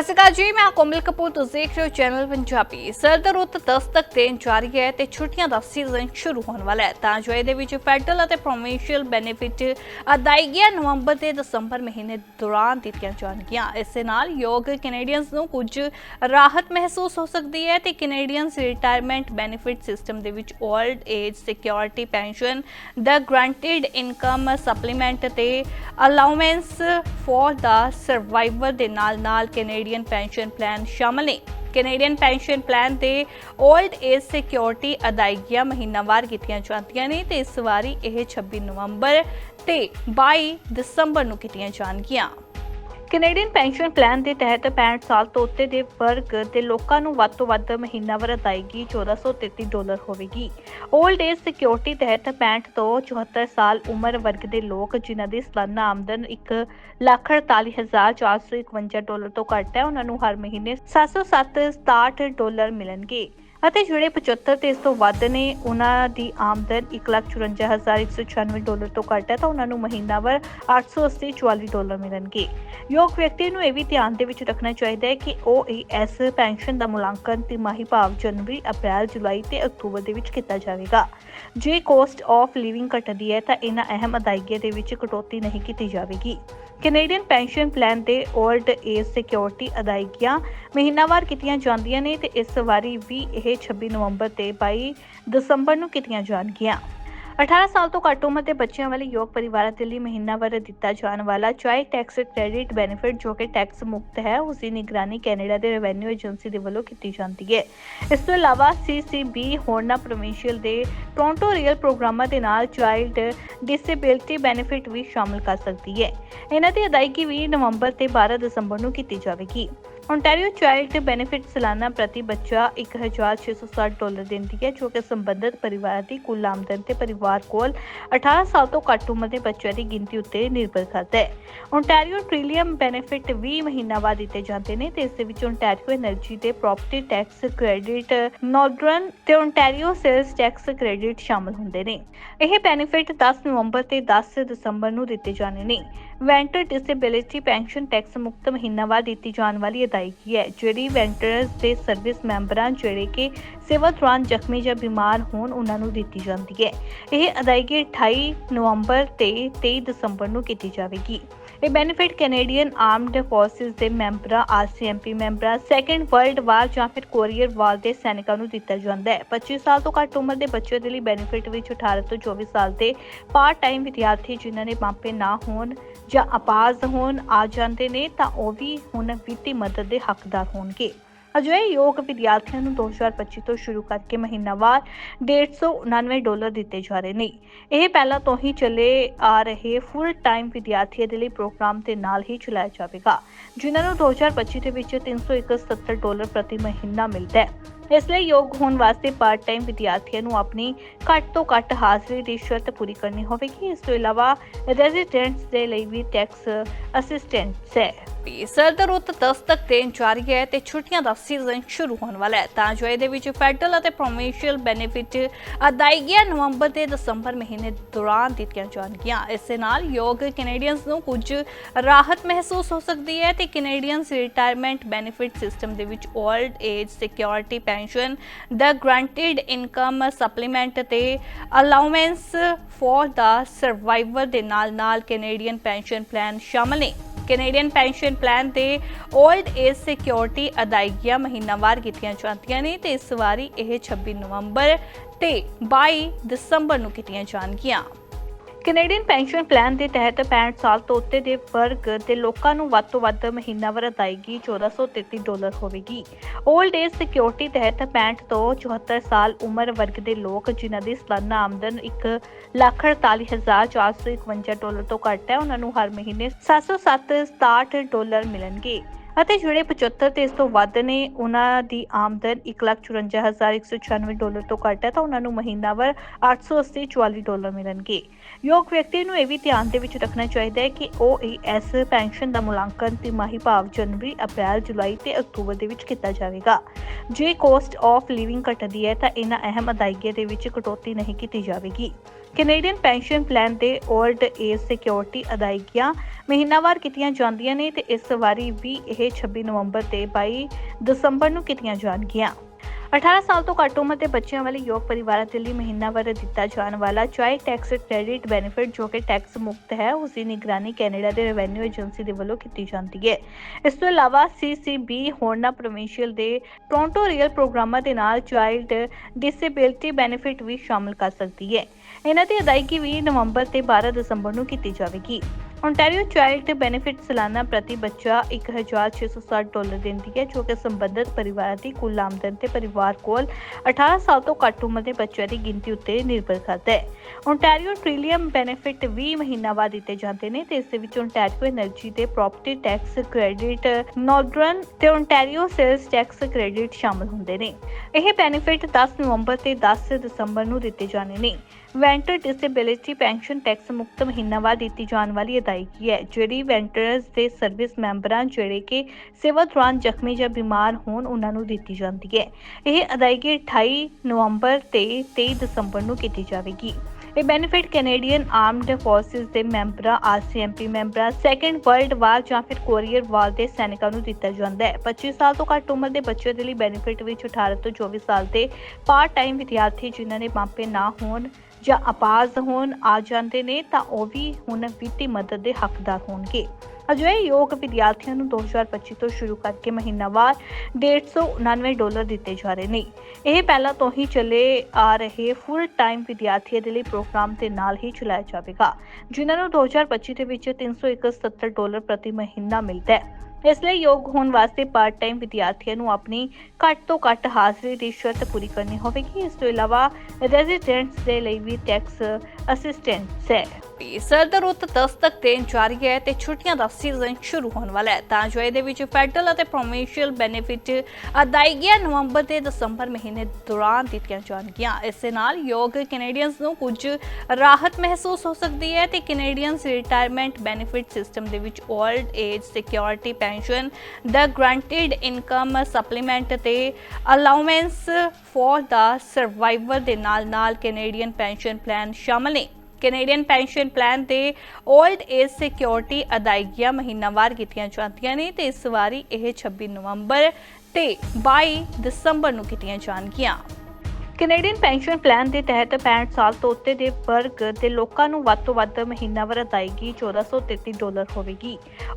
ਸਤਿ ਸ਼੍ਰੀ ਅਕਾਲ ਜੀ, ਮੈਂ ਕੋਮਲ ਕਪੂਰ, ਤੁਸੀਂ ਦੇਖ ਰਹੇ ਹੋ ਚੈਨਲ ਪੰਜਾਬੀ। ਸਰਦ ਰੁੱਤ ਦਸਤਕ ਦੇਣ ਜਾ ਰਹੀ ਹੈ ਤੇ ਛੁੱਟੀਆਂ ਦਾ ਸੀਜ਼ਨ ਸ਼ੁਰੂ ਹੋਣ ਵਾਲਾ ਹੈ। ਤਾਂ ਜੋ ਇਹਦੇ ਵਿੱਚ ਫੈਡਰਲ ਅਤੇ ਪ੍ਰੋਵਿੰਸ਼ੀਅਲ ਬੈਨੀਫਿਟ ਅਦਾਇਗੀਆਂ ਨਵੰਬਰ ਤੇ ਦਸੰਬਰ ਮਹੀਨੇ ਦੌਰਾਨ ਦਿੱਤੀਆਂ ਜਾਣਗੀਆਂ। ਇਸ ਦੇ ਨਾਲ ਯੋਗ ਕੈਨੇਡੀਅਨਸ ਨੂੰ ਕੁਝ ਰਾਹਤ ਮਹਿਸੂਸ ਹੋ ਸਕਦੀ ਹੈ ਤੇ ਕੈਨੇਡੀਅਨਸ ਰਿਟਾਇਰਮੈਂਟ ਬੈਨੀਫਿਟ ਸਿਸਟਮ ਦੇ ਵਿੱਚ 올ਡ ਏਜ ਸਿਕਿਉਰਿਟੀ ਪੈਨਸ਼ਨ ਦਾ ਗਰੰਟਡ ਇਨਕਮ ਸਪਲੀਮੈਂਟ ਤੇ ਅਲਾਉਮੈਂਸ ਫॉर ਦਾ ਸਰਵਾਈਵਰ ਦੇ ਨਾਲ ਨਾਲ ਕੈਨੇਡੀ ਕੈਨੇਡੀਅਨ ਪੈਨਸ਼ਨ ਪਲਾਨ ਸ਼ਾਮਲ ਨੇ। ਕੈਨੇਡੀਅਨ ਪੈਨਸ਼ਨ ਪਲਾਨ ਤੇ 올ਡ ਏਜ ਸਿਕਿਉਰਿਟੀ ਅਦਾਇਗੀਆਂ ਮਹੀਨਾਵਾਰ ਕੀਤੀਆਂ ਜਾਂਦੀਆਂ ਨੇ ਤੇ ਇਸ ਵਾਰੀ ਇਹ 26 ਨਵੰਬਰ ਤੇ 22 ਦਸੰਬਰ ਨੂੰ ਕੀਤੀਆਂ ਜਾਣਗੀਆਂ। ਕੈਨੇਡੀਅਨ ਪੈਨਸ਼ਨ ਪਲਾਨ ਦੇ ਤਹਿਤ 65 ਸਾਲ ਤੋਂ ਉੱਤੇ ਦੇ ਵਰਗ ਦੇ ਲੋਕਾਂ ਨੂੰ ਵੱਧ ਤੋਂ ਵੱਧ ਮਹੀਨਾਵਾਰ ਅਦਾਇਗੀ 1433 ਡਾਲਰ ਹੋਵੇਗੀ। 올ਡ ਏਜ ਸਿਕਿਉਰਿਟੀ ਤਹਿਤ 65 ਤੋਂ 74 ਸਾਲ ਉਮਰ ਵਰਗ ਦੇ ਲੋਕ ਜਿਨ੍ਹਾਂ ਦੀ ਸਾਲਾਨਾ ਆਮਦਨ 1,48,451 ਡਾਲਰ ਤੋਂ ਘੱਟ ਹੈ ਉਹਨਾਂ ਨੂੰ ਹਰ ਮਹੀਨੇ 707 ਡਾਲਰ ਮਿਲਣਗੇ। ਅਤੇ ਜਿਹੜੇ 75 ਤੇ ਇਸ ਤੋਂ ਵੱਧ ਨੇ ਉਹਨਾਂ ਦੀ ਆਮਦਨ 1,54,196 ਡਾਲਰ ਤੋਂ ਘੱਟ ਹੈ ਤਾਂ ਉਹਨਾਂ ਨੂੰ ਮਹੀਨਾਵਾਰ 880 ਡਾਲਰ ਮਿਲਣਗੇ। ਯੋਗ ਵਿਅਕਤੀ ਨੂੰ ਇਹ ਵੀ ਧਿਆਨ ਦੇ ਵਿੱਚ ਰੱਖਣਾ ਚਾਹੀਦਾ ਹੈ ਕਿ ਉਹ ਇਸ ਪੈਨਸ਼ਨ ਦਾ ਮੁਲਾਂਕਣ ਤਿਮਾਹੀ ਭਾਵ ਜਨਵਰੀ ਅਪ੍ਰੈਲ ਜੁਲਾਈ ਤੇ ਅਕਤੂਬਰ ਦੇ ਵਿੱਚ ਕੀਤਾ ਜਾਵੇਗਾ। ਜੇ ਕੋਸਟ ਆਫ ਲਿਵਿੰਗ ਘਟਦੀ ਹੈ ਤਾਂ ਇਹਨਾਂ ਅਹਿਮ ਅਦਾਇਗੀਆਂ ਦੇ ਵਿੱਚ ਕਟੌਤੀ ਨਹੀਂ ਕੀਤੀ ਜਾਵੇਗੀ। ਕੈਨੇਡੀਅਨ ਪੈਨਸ਼ਨ ਪਲਾਨ ਦੇ 올ਡ ਏਜ ਸਿਕਿਉਰਿਟੀ ਅਦਾਇਗੀਆਂ ਮਹੀਨਾਵਾਰ ਕੀਤੀਆਂ ਜਾਂਦੀਆਂ ਨੇ ਤੇ ਇਸ ਵਾਰੀ ਵੀ ਇਹ 26 ਨਵੰਬਰ ਤੇ 22 ਦਸੰਬਰ ਨੂੰ ਕੀਤੀਆਂ ਜਾਣਗੀਆਂ। 18 ਸਾਲ ਤੋਂ ਘੱਟ ਉਮਰ ਦੇ ਬੱਚਿਆਂ ਵਾਲੇ ਯੋਗ ਪਰਿਵਾਰਾਂ ਦੇ ਲਈ ਮਹੀਨਾਵਾਰ ਦਿੱਤਾ ਜਾਣ ਵਾਲਾ ਚਾਈਲਡ ਟੈਕਸ ਕ੍ਰੈਡਿਟ ਬੈਨੀਫਿਟ ਜੋ ਕਿ ਟੈਕਸ ਮੁਕਤ ਹੈ ਉਸ ਦੀ ਨਿਗਰਾਨੀ ਕੈਨੇਡਾ ਦੇ ਰੈਵਨਿਊ ਏਜੰਸੀ ਦੇ ਵੱਲੋਂ ਕੀਤੀ ਜਾਂਦੀ ਹੈ। ਇਸ ਤੋਂ ਇਲਾਵਾ ਸੀਸੀਬੀ ਹੋਰਨਾਂ ਪ੍ਰੋਵਿੰਸ਼ੀਅਲ ਦੇ ਟੋਰਾਂਟੋ ਰੀਅਲ ਪ੍ਰੋਗਰਾਮਾਂ ਦੇ ਨਾਲ ਚਾਈਲਡ ਡਿਸੇਬਿਲਟੀ ਬੈਨੀਫਿਟ ਵੀ ਸ਼ਾਮਲ ਕਰ ਸਕਦੀ ਹੈ। ਇਹਨਾਂ ਦੀ ਅਦਾਇਗੀ ਵੀ ਨਵੰਬਰ ਤੇ 12 ਦਸੰਬਰ ਨੂੰ ਕੀਤੀ ਜਾਵੇਗੀ। ਓਨਟਾਰੀਓ ਚਾਈਲਡ ਬੈਨੀਫਿਟ ਸਾਲਾਨਾ ਪ੍ਰਤੀ ਬੱਚਾ 1660 ਡਾਲਰ ਦਿੰਦੀ ਹੈ ਜੋ ਕਿ ਸੰਬੰਧਿਤ ਪਰਿਵਾਰ ਦੀ ਕੁੱਲ ਆਮਦਨ ਤੇ ਪਰਿਵਾਰ ਕੋਲ 18 ਸਾਲ ਤੋਂ ਘੱਟ ਉਮਰ ਦੇ ਬੱਚਿਆਂ ਦੀ ਗਿਣਤੀ ਉੱਤੇ ਨਿਰਭਰ ਕਰਦਾ ਹੈ। ਓਨਟਾਰੀਓ ਟ੍ਰਿਲੀਅਮ ਬੈਨੀਫਿਟ 20 ਮਹੀਨਾ ਬਾਅਦ ਦਿੱਤੇ ਜਾਂਦੇ ਨੇ ਤੇ ਇਸ ਦੇ ਵਿੱਚ ਓਨਟਾਰੀਓ એનર્ਜੀ ਤੇ ਪ੍ਰਾਪਰਟੀ ਟੈਕਸ ਕ੍ਰੈਡਿਟ ਨਾਰਦਰਨ ਤੇ ਓਨਟਾਰੀਓ ਸੇਲਸ ਟੈਕਸ ਕ੍ਰੈਡਿਟ ਸ਼ਾਮਲ ਹੁੰਦੇ ਨੇ। ਇਹ ਬੈਨੀਫਿਟ 10 ਨਵੰਬਰ ਤੇ 10 ਦਸੰਬਰ ਨੂੰ ਦਿੱਤੇ ਜਾਣੇ ਨੇ। ਵੈਂਟਰ ਡਿਸੇਬਿਲਿਟੀ ਪੈਨਸ਼ਨ ਟੈਕਸ ਮੁਕਤ ਮਹੀਨਾਵਾਰ ਦਿੱਤੀ ਜਾਣ ਵਾਲੀ ਅਦਾਇਗੀ ਹੈ, ਜਿਹੜੀ ਵੈਂਟਰਸ ਦੇ ਸਰਵਿਸ ਮੈਂਬਰਾਂ ਜਿਹੜੇ ਕਿ ਸੇਵਾ ਦੌਰਾਨ ਜ਼ਖਮੀ ਜਾਂ ਬਿਮਾਰ ਹੋਣ, ਉਹਨਾਂ ਨੂੰ ਦਿੱਤੀ ਜਾਂਦੀ ਹੈ। ਇਹ ਅਦਾਇਗੀ 28 ਨਵੰਬਰ ਤੇ 23 ਦਸੰਬਰ ਨੂੰ ਕੀਤੀ ਜਾਵੇਗੀ। ਇਹ ਬੈਨੀਫਿਟ ਕੈਨੇਡੀਅਨ ਆਰਮਡ ਫੋਰਸਿਸ ਦੇ ਮੈਂਬਰਾਂ ਆਰਸੀਐਮਪੀ ਮੈਂਬਰਾਂ ਸੈਕੰਡ ਵਰਲਡ ਵਾਰ ਜਾਂ ਫਿਰ ਕੋਰੀਅਰ ਵਾਰ ਦੇ ਸੈਨਿਕਾਂ ਨੂੰ ਦਿੱਤਾ ਜਾਂਦਾ ਹੈ। 25 ਸਾਲ ਤੋਂ ਘੱਟ ਉਮਰ ਦੇ ਬੱਚਿਆਂ ਦੇ ਲਈ ਬੈਨੀਫਿਟ ਵਿੱਚ 18 ਤੋਂ 24 ਸਾਲ ਦੇ ਪਾਰਟ ਟਾਈਮ ਵਿਦਿਆਰਥੀ ਜਿਨ੍ਹਾਂ ਦੇ ਮਾਪੇ ਨਾ ਹੋਣ ਜਾਂ ਅਪਾਹਜ ਹੋਣ ਆ ਜਾਂਦੇ ਨੇ, ਤਾਂ ਉਹ ਵੀ ਹੁਣ ਵਿੱਤੀ ਮਦਦ ਦੇ ਹੱਕਦਾਰ ਹੋਣਗੇ। ਅਜਿਹੇ ਯੋਗ ਵਿਦਿਆਰਥੀਆਂ ਨੂੰ 2025 ਤੋਂ ਸ਼ੁਰੂ ਕਰਕੇ ਮਹੀਨਾਵਾਰ 150 ਡਾਲਰ ਦਿੱਤੇ ਜਾ ਰਹੇ ਨੇ। ਇਹ ਪਹਿਲਾਂ ਤੋਂ ਹੀ ਚੱਲੇ ਆ ਰਹੇ ਫੁੱਲ ਟਾਈਮ ਵਿਦਿਆਰਥੀਆਂ ਦੇ ਲਈ ਪ੍ਰੋਗਰਾਮ ਦੇ ਨਾਲ ਹੀ ਚਲਾਇਆ ਜਾਵੇਗਾ, ਜਿਨ੍ਹਾਂ ਨੂੰ 2025 ਦੇ ਵਿੱਚ 371 ਡਾਲਰ ਪ੍ਰਤੀ ਮਹੀਨਾ ਮਿਲਦਾ ਹੈ। ਇਸ ਲਈ ਯੋਗ ਹੋਣ ਵਾਸਤੇ ਪਾਰਟ ਟਾਈਮ ਵਿਦਿਆਰਥੀਆਂ ਨੂੰ ਆਪਣੀ ਘੱਟ ਤੋਂ ਘੱਟ ਹਾਜ਼ਰੀ ਦੀ ਸ਼ਰਤ ਪੂਰੀ ਕਰਨੀ ਹੋਵੇਗੀ। ਇਸ ਤੋਂ ਇਲਾਵਾ ਰੈਜ਼ੀਡੈਂਟਸ ਦੇ ਲਈ ਵੀ ਟੈਕਸ ਅਸਿਸਟੈਂਟਸ ਹੈ। ਸਰਦ ਰੁੱਤ ਦਸਤਕ ਦੇਣ ਜਾ ਰਹੀ ਹੈ ਤੇ ਛੁੱਟੀਆਂ ਦਾ ਸੀਜ਼ਨ ਸ਼ੁਰੂ ਹੋਣ ਵਾਲਾ ਹੈ। ਤਾਂ ਜੋ ਇਹਦੇ ਵਿੱਚ ਫੈਡਰਲ ਅਤੇ ਪ੍ਰੋਵਿੰਸ਼ੀਅਲ ਬੈਨੀਫਿਟ ਅਦਾਇਗੀਆਂ ਨਵੰਬਰ ਤੇ ਦਸੰਬਰ ਮਹੀਨੇ ਦੌਰਾਨ ਦਿੱਤੀਆਂ ਜਾਣਗੀਆਂ। ਇਸ ਦੇ ਨਾਲ ਯੋਗ ਕੈਨੇਡੀਅਨਸ ਨੂੰ ਕੁਝ ਰਾਹਤ ਮਹਿਸੂਸ ਹੋ ਸਕਦੀ ਹੈ ਤੇ ਕੈਨੇਡੀਅਨਸ ਰਿਟਾਇਰਮੈਂਟ ਬੈਨੀਫਿਟ ਸਿਸਟਮ ਦੇ ਵਿੱਚ 올ਡ ਏਜ ਸਿਕਿਉਰਿਟੀ ਪੈਨਸ਼ਨ ਦਾ ਗਰੰਟਡ ਇਨਕਮ ਸਪਲੀਮੈਂਟ ਤੇ ਅਲਾਉਮੈਂਸ ਫॉर ਦਾ ਸਰਵਾਈਵਰ ਦੇ ਨਾਲ ਨਾਲ ਕੈਨੇਡੀਅਨ ਪੈਨਸ਼ਨ ਪਲਾਨ ਸ਼ਾਮਲ ਨੇ। ਕੈਨੇਡੀਅਨ ਪੈਨਸ਼ਨ ਪਲਾਨ ਤੇ 올ਡ ਏਜ ਸਿਕਿਉਰਿਟੀ ਅਦਾਇਗੀਆਂ ਮਹੀਨਾਵਾਰ ਕੀਤੀਆਂ ਜਾਂਦੀਆਂ ਨੇ ਤੇ ਇਸ ਵਾਰੀ ਇਹ 26 ਨਵੰਬਰ ਤੇ 22 ਦਸੰਬਰ ਨੂੰ ਕੀਤੀਆਂ ਜਾਣਗੀਆਂ। ਕੈਨੇਡੀਅਨ ਪੈਨਸ਼ਨ ਪਲਾਨ ਦੇ ਤਹਿਤ 65 ਸਾਲ ਤੋਂ ਉੱਤੇ ਦੇ ਵਰਗ ਦੇ ਲੋਕਾਂ ਨੂੰ ਵੱਧ ਤੋਂ ਵੱਧ ਮਹੀਨਾਵਾਰ ਅਦਾਇਗੀ 1433 ਡਾਲਰ ਹੋਵੇਗੀ। 올ਡ ਏਜ ਸਿਕਿਉਰਿਟੀ ਤਹਿਤ 65 ਤੋਂ 74 ਸਾਲ ਉਮਰ ਵਰਗ ਦੇ ਲੋਕ ਜਿਨ੍ਹਾਂ ਦੀ ਸਾਲਾਨਾ ਆਮਦਨ 1,48,451 ਡਾਲਰ ਤੋਂ ਘੱਟ ਹੈ ਉਹਨਾਂ ਨੂੰ ਹਰ ਮਹੀਨੇ 707 ਡਾਲਰ ਮਿਲਣਗੇ। ਅਤੇ ਜਿਹੜੇ 75 ਤੇ ਇਸ ਤੋਂ ਵੱਧ ਨੇ ਉਹਨਾਂ ਦੀ ਆਮਦਨ 1,54,196 ਡਾਲਰ ਤੋਂ ਘੱਟ ਹੈ ਤਾਂ ਉਹਨਾਂ ਨੂੰ ਮਹੀਨਾਵਾਰ 880 ਡਾਲਰ ਮਿਲਣਗੇ। ਯੋਗ ਵਿਅਕਤੀ ਨੂੰ ਇਹ ਵੀ ਧਿਆਨ ਦੇ ਵਿੱਚ ਰੱਖਣਾ ਚਾਹੀਦਾ ਹੈ ਕਿ ਉਹ ਇਸ ਪੈਨਸ਼ਨ ਦਾ ਮੁਲਾਂਕਣ ਤਿਮਾਹੀ ਭਾਵ ਜਨਵਰੀ ਅਪ੍ਰੈਲ ਜੁਲਾਈ ਤੇ ਅਕਤੂਬਰ ਦੇ ਵਿੱਚ ਕੀਤਾ ਜਾਵੇਗਾ। ਜੇ ਕੋਸਟ ਆਫ ਲਿਵਿੰਗ ਘਟਦੀ ਹੈ ਤਾਂ ਇਹਨਾਂ ਅਹਿਮ ਅਦਾਇਗੀਆਂ ਦੇ ਵਿੱਚ ਕਟੌਤੀ ਨਹੀਂ ਕੀਤੀ ਜਾਵੇਗੀ। ਕੈਨੇਡੀਅਨ ਪੈਨਸ਼ਨ ਪਲਾਨ ਦੇ 올ਡ ਏਜ ਸਿਕਿਉਰਿਟੀ ਅਦਾਇਗੀਆਂ ਮਹੀਨਾਵਾਰ ਕੀਤੀਆਂ ਜਾਂਦੀਆਂ ਨੇ ਤੇ ਇਸ ਵਾਰੀ ਵੀ ਇਹ 26 ਨਵੰਬਰ ਤੇ 22 ਦਸੰਬਰ ਨੂੰ ਕੀਤੀਆਂ ਜਾਣਗੀਆਂ। 18 ਸਾਲ ਤੋਂ ਘੱਟ ਉਮਰ ਦੇ ਬੱਚਿਆਂ ਵਾਲੇ ਯੋਗ ਪਰਿਵਾਰਾਂ ਦੇ ਲਈ ਮਹੀਨਾਵਾਰ ਦਿੱਤਾ ਜਾਣ ਵਾਲਾ ਚਾਈਲਡ ਟੈਕਸ ਕ੍ਰੈਡਿਟ ਬੈਨੀਫਿਟ ਜੋ ਕਿ ਟੈਕਸ ਮੁਕਤ ਹੈ, ਉਸ ਦੀ ਨਿਗਰਾਨੀ ਕੈਨੇਡਾ ਦੇ ਰੈਵਨਿਊ ਏਜੰਸੀ ਦੇ ਵੱਲੋਂ ਕੀਤੀ ਜਾਂਦੀ ਹੈ। ਇਸ ਤੋਂ ਇਲਾਵਾ ਸੀਸੀਬੀ ਹੋਰਨਾ ਪ੍ਰੋਵਿੰਸ਼ੀਅਲ ਦੇ ਟੋਰਾਂਟੋ ਰੀਅਲ ਪ੍ਰੋਗਰਾਮਾਂ ਦੇ ਨਾਲ ਚਾਈਲਡ ਡਿਸੇਬਿਲਟੀ ਬੈਨੀਫਿਟ ਵੀ ਸ਼ਾਮਲ ਕਰ ਸਕਦੀ ਹੈ। ਇਹਨਾਂ ਦੀ ਅਦਾਇਗੀ ਵੀ ਨਵੰਬਰ ਤੇ 12 ਦਸੰਬਰ ਨੂੰ ਕੀਤੀ ਜਾਵੇਗੀ। ਓਨਟਾਰੀਓ ਚਾਈਲਡ ਬੈਨੀਫਿਟ ਸਾਲਾਨਾ ਪ੍ਰਤੀ ਬੱਚਾ 1660 ਡਾਲਰ ਦਿੰਦੀ ਹੈ ਜੋ ਕਿ ਸੰਬੰਧਿਤ ਪਰਿਵਾਰ ਦੀ ਕੁੱਲ ਆਮਦਨ ਤੇ ਪਰਿਵਾਰ ਕੋਲ 18 ਸਾਲ ਤੋਂ ਘੱਟ ਉਮਰ ਦੇ ਬੱਚਿਆਂ ਦੀ ਗਿਣਤੀ ਉੱਤੇ ਨਿਰਭਰ ਕਰਦਾ ਹੈ ਓਨਟਾਰੀਓ ਟ੍ਰਿਲੀਅਮ ਬੈਨੀਫਿਟ 20 ਮਹੀਨਾ ਬਾਅਦ ਦਿੱਤੇ ਜਾਂਦੇ ਨੇ ਤੇ ਇਸ ਦੇ ਵਿੱਚ ਓਨਟਾਰੀਓ એનર્ਜੀ ਤੇ ਪ੍ਰਾਪਰਟੀ ਟੈਕਸ ਕ੍ਰੈਡਿਟ ਨਾਰਦਰਨ ਤੇ ਓਨਟਾਰੀਓ ਸੇਲਸ ਟੈਕਸ ਕ੍ਰੈਡਿਟ ਸ਼ਾਮਲ ਹੁੰਦੇ ਨੇ ਇਹ ਬੈਨੀਫਿਟ 10 ਨਵੰਬਰ ਤੇ 10 ਦਸੰਬਰ ਨੂੰ ਦਿੱਤੇ ਜਾਣੇ ਨੇ ਵੈਂਟਰ ਡਿਸੇਬਿਲਿਟੀ ਪੈਨਸ਼ਨ ਟੈਕਸ ਮੁਕਤ ਮਹੀਨਾਵਾਰ ਦਿੱਤੀ ਜਾਣ ਵਾਲੀ ਅਦਾਇਗੀ ਹੈ, ਜਿਹੜੀ ਵੈਂਟਰਸ ਦੇ ਸਰਵਿਸ ਮੈਂਬਰਾਂ ਜਿਹੜੇ ਕਿ ਸੇਵਾ ਦੌਰਾਨ ਜ਼ਖਮੀ ਜਾਂ ਬਿਮਾਰ ਹੋਣ ਉਹਨਾਂ ਨੂੰ ਦਿੱਤੀ ਜਾਂਦੀ ਹੈ। ਇਹ ਅਦਾਇਗੀ 28 ਨਵੰਬਰ ਤੇ 23 ਦਸੰਬਰ ਨੂੰ ਕੀਤੀ ਜਾਵੇਗੀ। ਇਹ ਬੈਨੀਫਿਟ ਕੈਨੇਡੀਅਨ ਆਰਮਡ ਫੋਰਸਿਸ ਦੇ ਮੈਂਬਰਾਂ ਆਰਸੀਐਮਪੀ ਮੈਂਬਰਾਂ ਸੈਕੰਡ ਵਰਲਡ ਵਾਰ ਜਾਂ ਫਿਰ ਕੋਰੀਅਰ ਵਾਰ ਦੇ ਸੈਨਿਕਾਂ ਨੂੰ ਦਿੱਤਾ ਜਾਂਦਾ ਹੈ। 25 ਸਾਲ ਤੋਂ ਘੱਟ ਉਮਰ ਦੇ ਬੱਚਿਆਂ ਦੇ ਲਈ ਬੈਨੀਫਿਟ ਵਿੱਚ 18 ਤੋਂ 24 ਸਾਲ ਦੇ ਪਾਰਟ ਟਾਈਮ ਵਿਦਿਆਰਥੀ ਜਿਨ੍ਹਾਂ ਦੇ ਮਾਪੇ ਨਾ ਹੋਣ ਜਾਂ ਅਪਾਹਜ ਹੋਣ ਆ ਜਾਂਦੇ ਨੇ, ਤਾਂ ਉਹ ਵੀ ਹੁਣ ਵਿੱਤੀ ਮਦਦ ਦੇ ਹੱਕਦਾਰ ਹੋਣਗੇ। ਅਜਿਹੇ ਯੋਗ ਵਿਦਿਆਰਥੀਆਂ ਨੂੰ 2025 ਤੋਂ ਸ਼ੁਰੂ ਕਰਕੇ ਮਹੀਨਾਵਾਰ 150 ਡਾਲਰ ਦਿੱਤੇ ਜਾ ਰਹੇ ਨੇ। ਇਹ ਪਹਿਲਾਂ ਤੋਂ ਹੀ ਚੱਲੇ ਆ ਰਹੇ ਫੁੱਲ ਟਾਈਮ ਵਿਦਿਆਰਥੀਆਂ ਦੇ ਲਈ ਪ੍ਰੋਗਰਾਮ ਦੇ ਨਾਲ ਹੀ ਚਲਾਇਆ ਜਾਵੇਗਾ, ਜਿਨ੍ਹਾਂ ਨੂੰ 2025 ਦੇ ਵਿੱਚ 371 ਡਾਲਰ ਪ੍ਰਤੀ ਮਹੀਨਾ ਮਿਲਦਾ ਹੈ। ਇਸ ਲਈ ਯੋਗ ਹੋਣ ਵਾਸਤੇ ਪਾਰਟ ਟਾਈਮ ਵਿਦਿਆਰਥੀਆਂ ਨੂੰ ਆਪਣੀ ਘੱਟ ਤੋਂ ਘੱਟ ਹਾਜ਼ਰੀ ਦੀ ਸ਼ਰਤ ਪੂਰੀ ਕਰਨੀ ਹੋਵੇਗੀ। ਇਸ ਤੋਂ ਇਲਾਵਾ ਰੈਜ਼ੀਡੈਂਟਸ ਦੇ ਲਈ ਵੀ ਟੈਕਸ ਅਸਿਸਟੈਂਸ ਹੈ। ਸਰਦ ਰੁੱਤ ਦਸਤਕ ਦੇਣ ਜਾ ਰਹੀ ਹੈ ਤੇ ਛੁੱਟੀਆਂ ਦਾ ਸੀਜ਼ਨ ਸ਼ੁਰੂ ਹੋਣ ਵਾਲਾ ਹੈ। ਤਾਂ ਜੋ ਇਹਦੇ ਵਿੱਚ ਫੈਡਰਲ ਅਤੇ ਪ੍ਰੋਵਿੰਸ਼ੀਅਲ ਬੈਨੀਫਿਟ ਅਦਾਇਗੀਆਂ ਨਵੰਬਰ ਤੇ ਦਸੰਬਰ ਮਹੀਨੇ ਦੌਰਾਨ ਦਿੱਤੀਆਂ ਜਾਣਗੀਆਂ। ਇਸ ਦੇ ਨਾਲ ਯੋਗ ਕੈਨੇਡੀਅਨਸ ਨੂੰ ਕੁਝ ਰਾਹਤ ਮਹਿਸੂਸ ਹੋ ਸਕਦੀ ਹੈ ਤੇ ਕੈਨੇਡੀਅਨਸ ਰਿਟਾਇਰਮੈਂਟ ਬੈਨੀਫਿਟ ਸਿਸਟਮ ਦੇ ਵਿੱਚ 올ਡ ਏਜ ਸਿਕਿਉਰਿਟੀ ਪੈਨਸ਼ਨ ਦਾ ਗ੍ਰਾਂਟਡ ਇਨਕਮ ਸਪਲੀਮੈਂਟ ਤੇ ਅਲਾਉਮੈਂਸ ਫॉर ਦਾ ਸਰਵਾਈਵਰ ਦੇ ਨਾਲ ਨਾਲ ਕੈਨੇਡੀਅਨ ਪੈਨਸ਼ਨ ਪਲਾਨ ਸ਼ਾਮਲ ਨੇ। ਕੈਨੇਡੀਅਨ ਪੈਨਸ਼ਨ ਪਲਾਨ ਦੇ 올ਡ ਏਜ ਸਿਕਿਉਰਿਟੀ ਅਦਾਇਗੀਆਂ ਮਹੀਨਾਵਾਰ ਕੀਤੀਆਂ ਜਾਂਦੀਆਂ ਨੇ ਤੇ ਇਸ ਵਾਰੀ ਇਹ 26 ਨਵੰਬਰ ਤੇ 22 ਦਸੰਬਰ ਨੂੰ ਕੀਤੀਆਂ ਜਾਣਗੀਆਂ। ਕੈਨੇਡੀਅਨ ਪੈਨਸ਼ਨ ਪਲਾਨ ਦੇ ਤਹਿਤ 65 ਸਾਲ ਤੋਂ ਉੱਤੇ ਦੇ ਵਰਗ ਦੇ ਲੋਕਾਂ ਨੂੰ ਵੱਧ ਤੋਂ ਵੱਧ ਮਹੀਨਾਵਾਰ ਅਦਾਇਗੀ 1433 ਡਾਲਰ ਹੋਵੇਗੀ।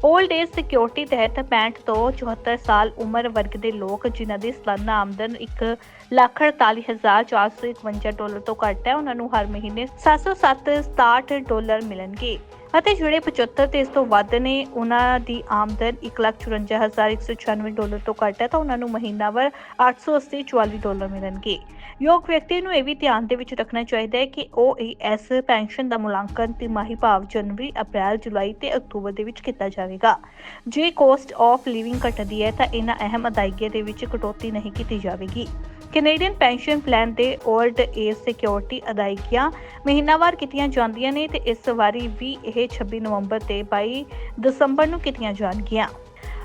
올ਡ ਏਜ ਸਿਕਿਉਰਿਟੀ ਤਹਿਤ 65 ਤੋਂ 74 ਸਾਲ ਉਮਰ ਵਰਗ ਦੇ ਲੋਕ ਜਿਨ੍ਹਾਂ ਦੀ ਸਾਲਾਨਾ ਆਮਦਨ 1 ਲੱਖ 48451 ਡਾਲਰ ਤੋਂ ਘੱਟ ਹੈ ਉਹਨਾਂ ਨੂੰ ਹਰ ਮਹੀਨੇ 707 ਡਾਲਰ ਮਿਲਣਗੇ। ਅਤੇ ਜਿਹੜੇ 75 ਤੇ ਇਸ ਤੋਂ ਵੱਧ ਨੇ ਉਹਨਾਂ ਦੀ ਆਮਦਨ 154196 ਡਾਲਰ ਤੋਂ ਘੱਟ ਹੈ, ਤਾਂ ਉਹਨਾਂ ਨੂੰ ਮਹੀਨਾਵਾਰ 880 44 ਡਾਲਰ ਮਿਲਣਗੇ। ਯੋਗ ਵਿਅਕਤੀ ਨੂੰ ਇਹ ਵੀ ਧਿਆਨ ਦੇ ਵਿੱਚ ਰੱਖਣਾ ਚਾਹੀਦਾ ਹੈ ਕਿ ਉਹ ਇਸ ਪੈਨਸ਼ਨ ਦਾ ਮੁਲਾਂਕਣ ਤਿਮਾਹੀ ਭਾਵ ਜਨਵਰੀ, ਅਪ੍ਰੈਲ, ਜੁਲਾਈ ਤੇ ਅਕਤੂਬਰ ਦੇ ਵਿੱਚ ਕੀਤਾ ਜਾਵੇਗਾ। ਜੇ ਕੋਸਟ ਆਫ ਲਿਵਿੰਗ ਘਟਦੀ ਹੈ ਤਾਂ ਇਹਨਾਂ ਅਹਿਮ ਅਦਾਇਗੀਆਂ ਦੇ ਵਿੱਚ ਕਟੌਤੀ ਨਹੀਂ ਕੀਤੀ ਜਾਵੇਗੀ। ਕੈਨੇਡੀਅਨ ਪੈਨਸ਼ਨ ਪਲਾਨ ਦੇ 올ਡ ਏਜ ਸਿਕਿਉਰਿਟੀ ਅਦਾਇਗੀਆਂ ਮਹੀਨਾਵਾਰ ਕੀਤੀਆਂ ਜਾਂਦੀਆਂ ਨੇ ਤੇ ਇਸ ਵਾਰੀ ਵੀ ਇਹ 26 ਨਵੰਬਰ ਤੇ 22 ਦਸੰਬਰ ਨੂੰ ਕੀਤੀਆਂ ਜਾਣਗੀਆਂ।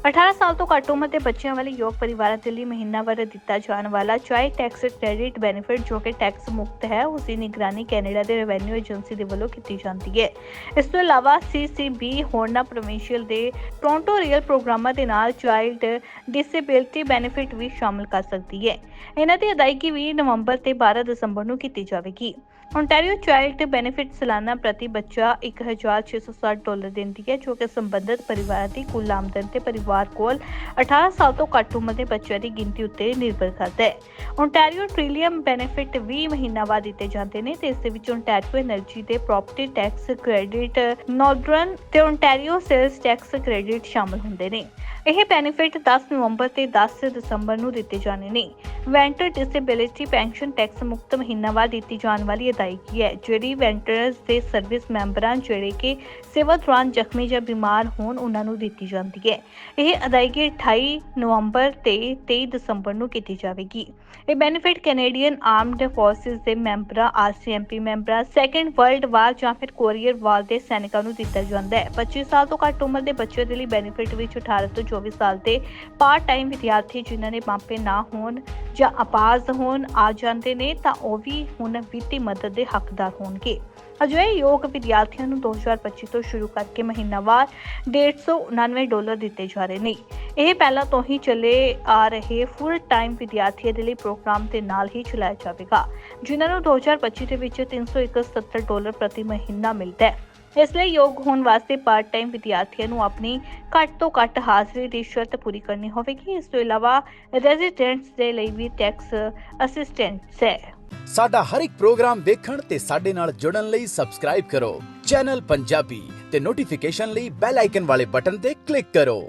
18 ਸਾਲ ਤੋਂ ਘੱਟ ਉਮਰ ਦੇ ਬੱਚਿਆਂ ਵਾਲੇ ਯੋਗ ਪਰਿਵਾਰਾਂ ਦੇ ਲਈ ਮਹੀਨਾਵਾਰ ਦਿੱਤਾ ਜਾਣ ਵਾਲਾ ਚਾਈਲਡ ਟੈਕਸ ਕ੍ਰੈਡਿਟ ਬੈਨੀਫਿਟ ਜੋ ਕਿ ਟੈਕਸ ਮੁਕਤ ਹੈ, ਉਸ ਦੀ ਨਿਗਰਾਨੀ ਕੈਨੇਡਾ ਦੇ ਰੈਵਨਿਊ ਏਜੰਸੀ ਦੇ ਵੱਲੋਂ ਕੀਤੀ ਜਾਂਦੀ ਹੈ। ਇਸ ਤੋਂ ਇਲਾਵਾ ਸੀਸੀਬੀ ਹੋਰਨਾਂ ਪ੍ਰੋਵਿੰਸ਼ੀਅਲ ਦੇ ਟੋਰਾਂਟੋ ਰੀਅਲ ਪ੍ਰੋਗਰਾਮਾਂ ਦੇ ਨਾਲ ਚਾਈਲਡ ਡਿਸੇਬਿਲਟੀ ਬੈਨੀਫਿਟ ਵੀ ਸ਼ਾਮਲ ਕਰ ਸਕਦੀ ਹੈ। ਇਹਨਾਂ ਦੀ ਅਦਾਇਗੀ ਵੀ ਨਵੰਬਰ ਤੇ 12 ਦਸੰਬਰ ਨੂੰ ਕੀਤੀ ਜਾਵੇਗੀ। ਓਨਟਾਰੀਓ ਚਾਈਲਡ ਬੈਨੀਫਿਟ ਸਾਲਾਨਾ ਪ੍ਰਤੀ ਬੱਚਾ 1660 ਡਾਲਰ ਦਿੰਦੀ ਹੈ, ਜੋ ਕਿ ਸੰਬੰਧਿਤ ਪਰਿਵਾਰਾਂ ਦੀ ਕੁੱਲ ਆਮਦਨ ਤੇ ਪਰਿਵਾਰ ਪਰਿਵਾਰ ਕੋਲ 18 ਸਾਲ ਤੋਂ ਘੱਟ ਉਮਰ ਦੇ ਬੱਚਿਆਂ ਦੀ ਗਿਣਤੀ ਉੱਤੇ ਨਿਰਭਰ ਕਰਦਾ ਹੈ। ਓਨਟਾਰੀਓ ਟ੍ਰਿਲੀਅਮ ਬੈਨੀਫਿਟ 20 ਮਹੀਨਾ ਬਾਅਦ ਦਿੱਤੇ ਜਾਂਦੇ ਨੇ ਤੇ ਇਸ ਦੇ ਵਿੱਚ ਓਨਟਾਰੀਓ એનર્ਜੀ ਦੇ ਪ੍ਰਾਪਰਟੀ ਟੈਕਸ ਕ੍ਰੈਡਿਟ, ਨਾਰਦਰਨ ਤੇ ਓਨਟਾਰੀਓ ਸੇਲਸ ਟੈਕਸ ਕ੍ਰੈਡਿਟ ਸ਼ਾਮਲ ਹੁੰਦੇ ਨੇ। ਇਹ ਬੈਨੀਫਿਟ 10 ਨਵੰਬਰ ਤੇ 10 ਦਸੰਬਰ ਨੂੰ ਦਿੱਤੇ ਜਾਣੇ ਨੇ। ਵੈਂਟਰ ਡਿਸੇਬਿਲਿਟੀ ਪੈਨਸ਼ਨ ਟੈਕਸ ਮੁਕਤ ਮਹੀਨਾਵਾਰ ਦਿੱਤੀ ਜਾਣ ਵਾਲੀ ਅਦਾਇਗੀ ਹੈ, ਜਿਹੜੀ ਵੈਂਟਰਸ ਦੇ ਸਰਵਿਸ ਮੈਂਬਰਾਂ ਜਿਹੜੇ ਕਿ ਸੇਵਾ ਦੌਰਾਨ ਜ਼ਖਮੀ ਜਾਂ ਬਿਮਾਰ ਹੋਣ, ਉਹਨਾਂ ਨੂੰ ਦਿੱਤੀ ਜਾਂਦੀ ਹੈ। ਇਹ ਅਦਾਇਗੀ 28 ਨਵੰਬਰ ਤੇ 23 ਦਸੰਬਰ ਨੂੰ ਕੀਤੀ ਜਾਵੇਗੀ। ਇਹ ਬੈਨੀਫਿਟ ਕੈਨੇਡੀਅਨ ਆਰਮਡ ਫੋਰਸਿਸ ਦੇ ਮੈਂਬਰਾਂ ਆਰਸੀਐਮਪੀ ਮੈਂਬਰਾਂ ਸੈਕੰਡ ਵਰਲਡ ਵਾਰ ਜਾਂ ਫਿਰ ਕੋਰੀਅਰ ਵਾਰ ਦੇ ਸੈਨਿਕਾਂ ਨੂੰ ਦਿੱਤਾ ਜਾਂਦਾ ਹੈ। 25 ਸਾਲ ਤੋਂ ਘੱਟ ਉਮਰ ਦੇ ਬੱਚਿਆਂ ਦੇ ਲਈ ਬੈਨੀਫਿਟ ਵਿੱਚ 18 ਤੋਂ 24 ਸਾਲ ਦੇ ਪਾਰਟ ਟਾਈਮ ਵਿਦਿਆਰਥੀ ਜਿਨ੍ਹਾਂ ਦੇ ਮਾਪੇ ਨਾ ਹੋਣ ਜਾਂ ਅਪਾਹਜ ਹੋਣ ਆ ਜਾਂਦੇ ਨੇ ਤਾਂ ਉਹ ਵੀ ਹੁਣ ਵਿੱਤੀ ਮਦਦ ਦੇ ਹੱਕਦਾਰ ਹੋਣਗੇ ਅਜਿਹੇ ਯੋਗ ਵਿਦਿਆਰਥੀਆਂ ਨੂੰ 2025 ਤੋਂ ਸ਼ੁਰੂ ਕਰਕੇ ਮਹੀਨਾਵਾਰ 150 ਡਾਲਰ ਦਿੱਤੇ ਜਾ ਰਹੇ ਨੇ ਇਹ ਪਹਿਲਾਂ ਤੋਂ ਹੀ ਚੱਲੇ ਆ ਰਹੇ ਫੁੱਲ ਟਾਈਮ ਵਿਦਿਆਰਥੀਆਂ ਦੇ ਲਈ ਪ੍ਰੋਗਰਾਮ ਦੇ ਨਾਲ ਹੀ ਚਲਾਇਆ ਜਾਵੇਗਾ ਜਿਨ੍ਹਾਂ ਨੂੰ 2025 ਦੇ ਵਿੱਚ 371 ਡਾਲਰ ਪ੍ਰਤੀ ਮਹੀਨਾ ਮਿਲਦਾ ਹੈ ਇਸ ਲਈ ਯੋਗ ਹੋਣ ਵਾਸਤੇ ਪਾਰਟ ਟਾਈਮ ਵਿਦਿਆਰਥੀਆਂ ਨੂੰ ਆਪਣੀ ਘੱਟ ਤੋਂ ਘੱਟ ਹਾਜ਼ਰੀ ਦੀ ਸ਼ਰਤ ਪੂਰੀ ਕਰਨੀ ਹੋਵੇਗੀ। ਇਸ ਤੋਂ ਇਲਾਵਾ ਰੈਜ਼ੀਡੈਂਟਸ ਦੇ ਲਈ ਵੀ ਟੈਕਸ ਅਸਿਸਟੈਂਟਸ ਹੈ। ਸਾਡਾ ਹਰ ਇੱਕ ਪ੍ਰੋਗਰਾਮ ਦੇਖਣ ਤੇ ਸਾਡੇ ਨਾਲ ਜੁੜਨ ਲਈ ਸਬਸਕ੍ਰਾਈਬ ਕਰੋ। ਚੈਨਲ ਪੰਜਾਬੀ ਤੇ ਨੋਟੀਫਿਕੇਸ਼ਨ ਲਈ ਬੈਲ ਆਈਕਨ ਵਾਲੇ ਬਟਨ ਤੇ ਕਲਿੱਕ ਕਰੋ।